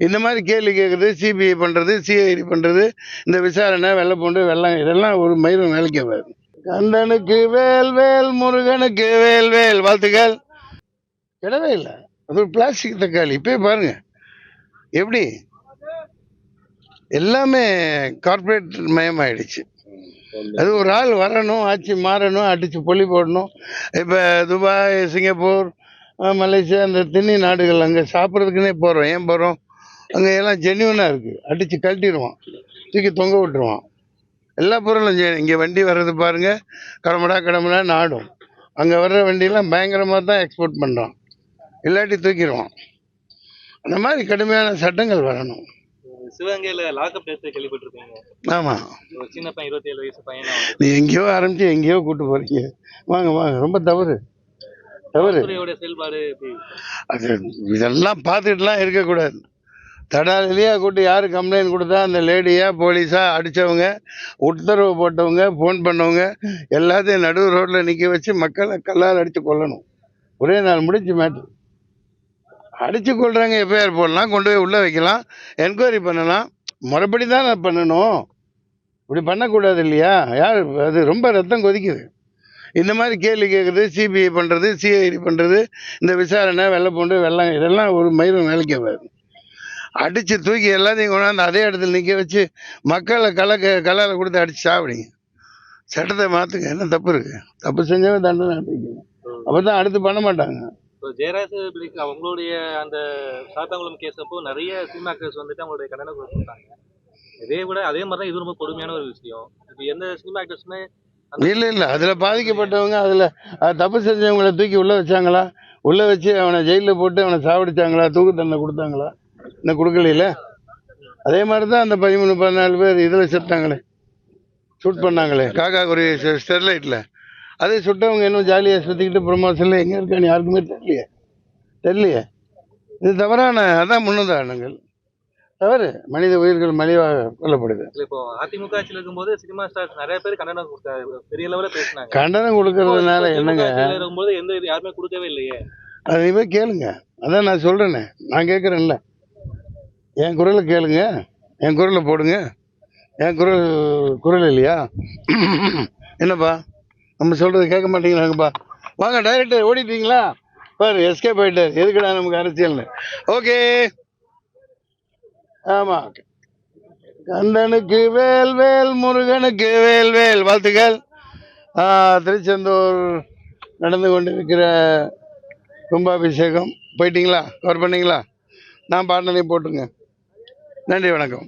இந்த மாதிரி கேள்வி கேட்குறது சிபிஐ பண்ணுறது சிஐடி பண்ணுறது இந்த விசாரணை வெள்ளை பூண்டு வெள்ளம் இதெல்லாம் ஒரு மயிரும் வேலைக்கு வராது கந்தனுக்கு வேல் வேல் முருகனுக்கு வேல் வேல். வாழ்த்துக்கள். இடவே இல்லை. அது ஒரு பிளாஸ்டிக் தக்காளி. இப்போயே பாருங்க. எப்படி? எல்லாமே கார்ப்பரேட் மயமாயிடுச்சு. அது ஒரு ஆள் வரணும் ஆட்சி மாறணும் அடித்து பொலி போடணும். இப்போ துபாய் சிங்கப்பூர் மலேசியா இந்த திண்ணி நாடுகள் அங்கே சாப்பிட்றதுக்குன்னே போகிறோம் ஏன் போகிறோம் அங்கே எல்லாம் ஜென்யூனாக இருக்குது அடித்து கழட்டிடுவான். தூக்கி தொங்க விட்டுருவான். எல்லா பொருளும் இங்கே வண்டி வர்றது பாருங்கள் கடமடா கடமடா நாடும். அங்கே வர்ற வண்டியெல்லாம் பயங்கரமாக தான் எக்ஸ்போர்ட் பண்ணுறான் இல்லாட்டி தூக்கிடுவான். அந்த மாதிரி கடுமையான சட்டங்கள் வரணும். சிவகங்கையில லாக்அப் டெஸ்ட் கேள்விப்பட்டிருப்பீங்க ஆமாம் ஒரு சின்ன பையன் இருபத்தி ஏழு வயசு பையனா? வந்து நீ எங்கேயோ ஆரம்பிச்சு எங்கேயோ கூட்டு போறீங்க. வாங்க வாங்க. ரொம்ப தவறு. தவறு. செயல்பாடு அது இதெல்லாம் பார்த்துட்டுலாம் இருக்கக்கூடாது. தடாலிலேயே கூட்டு யார் கம்ப்ளைண்ட் கொடுத்தா அந்த லேடியாக போலீஸாக அடித்தவங்க உத்தரவு போட்டவங்க ஃபோன் பண்ணவங்க எல்லாத்தையும் நடுவு ரோட்டில் நிற்க வச்சு மக்களை கல்லால் அடித்து கொல்லணும். ஒரே நாள் முடிஞ்சு மேட்ரு அடித்து கொள்கிறாங்க எஃப்ஐஆர் போடலாம் கொண்டு போய் உள்ளே வைக்கலாம் என்கொயரி பண்ணலாம். முறைப்படி தான் நான் பண்ணணும். இப்படி பண்ணக்கூடாது இல்லையா? யார் அது ரொம்ப ரத்தம் கொதிக்குது. இந்த மாதிரி கேள்வி கேட்குறது சிபிஐ பண்ணுறது சிஐடி பண்ணுறது இந்த விசாரணை வெள்ளை பூண்டு வெள்ளம் இதெல்லாம் ஒரு மயிரும் வேலைக்கு வராது. அடித்து தூக்கி எல்லாத்தையும் கொண்டாந்து அதே இடத்துல நிற்க வச்சு மக்களை கலக்க கலால் கொடுத்து அடித்து சாப்பிடுங்க. சட்டத்தை மாற்றுங்க என்ன தப்பு இருக்குது தப்பு செஞ்சவன் தண்டனை அனுப்பிக்கணும் அப்போ தான் அடுத்து பண்ண மாட்டாங்க. ஜெயராஜ் அவங்களுடைய அந்த சாத்தாங்குளம் கேஸ் அப்போ நிறைய சினிமா கேஸ் வந்துட்டு அவங்களுடைய கண்டனம் கொடுத்துருக்காங்க இதே விட அதே மாதிரி தான் இது ரொம்ப கொடுமையான ஒரு விஷயம். இப்போ எந்த சினிமா ஆக்டர்ஸுமே இல்லை இல்லை. அதில் பாதிக்கப்பட்டவங்க அதில் தப்பு செஞ்சவங்கள தூக்கி உள்ளே வச்சாங்களா? உள்ளே வச்சு அவனை ஜெயிலில் போட்டு அவனை சாவடிச்சாங்களா? தூக்கு தண்டனை கொடுத்தாங்களா? இன்னும் கொடுக்கலையில? அதே மாதிரி தான் அந்த பதிமூணு பதினாலு பேர் இதில் செத்தாங்களே ஷூட் பண்ணாங்களே. காக்கா குருவி ஸ்டெ- ஸ்டெர்லைட்டில் அதே சுட்டவங்க இன்னும் ஜாலியாக சுற்றிக்கிட்டு ப்ரொமோஷனில் எங்கே இருக்கான்னு யாருக்குமே தெரியலையே. தெரியலையே. இது தவறான அதான் முன்னுதாரணங்கள். தவறு. மனித உயிர்கள் மலிவாக கொல்லப்படுது. இப்போ அதிமுக ஆட்சியில் இருக்கும்போது சினிமா ஸ்டார்ஸ் நிறைய பேர் கண்டனம் கொடுத்தாங்க. பெரிய லெவலில் பேசினாங்க. கண்டனம் கொடுக்கறதுனால என்னங்க? இருக்கும்போது எந்த இது யாருமே கொடுக்கவே இல்லையே. அதை போய் கேளுங்க. அதான் நான் சொல்கிறேனே நான் கேட்குறேன்ல என் குரலை கேளுங்க. என் குரலை போடுங்க. என் குரல் குரல் இல்லையா? என்னப்பா? நம்ம சொல்கிறது கேட்க மாட்டேங்கிறாங்கப்பா வாங்க டைரக்டர் ஓடிட்டீங்களா? பாரு எஸ்கேப் ஆகிட்டார் எதுக்குடா நமக்கு அரசியல்னு? ஓகே ஆமாம் கந்தனுக்கு வேல் வேல். முருகனுக்கு வேல் வேல். வாழ்த்துக்கள். திருச்செந்தூர் நடந்து கொண்டிருக்கிற கும்பாபிஷேகம். போயிட்டீங்களா? கவர் பண்ணீங்களா? நான் பாட்டினையும் போட்டுருங்க. நன்றி வணக்கம்.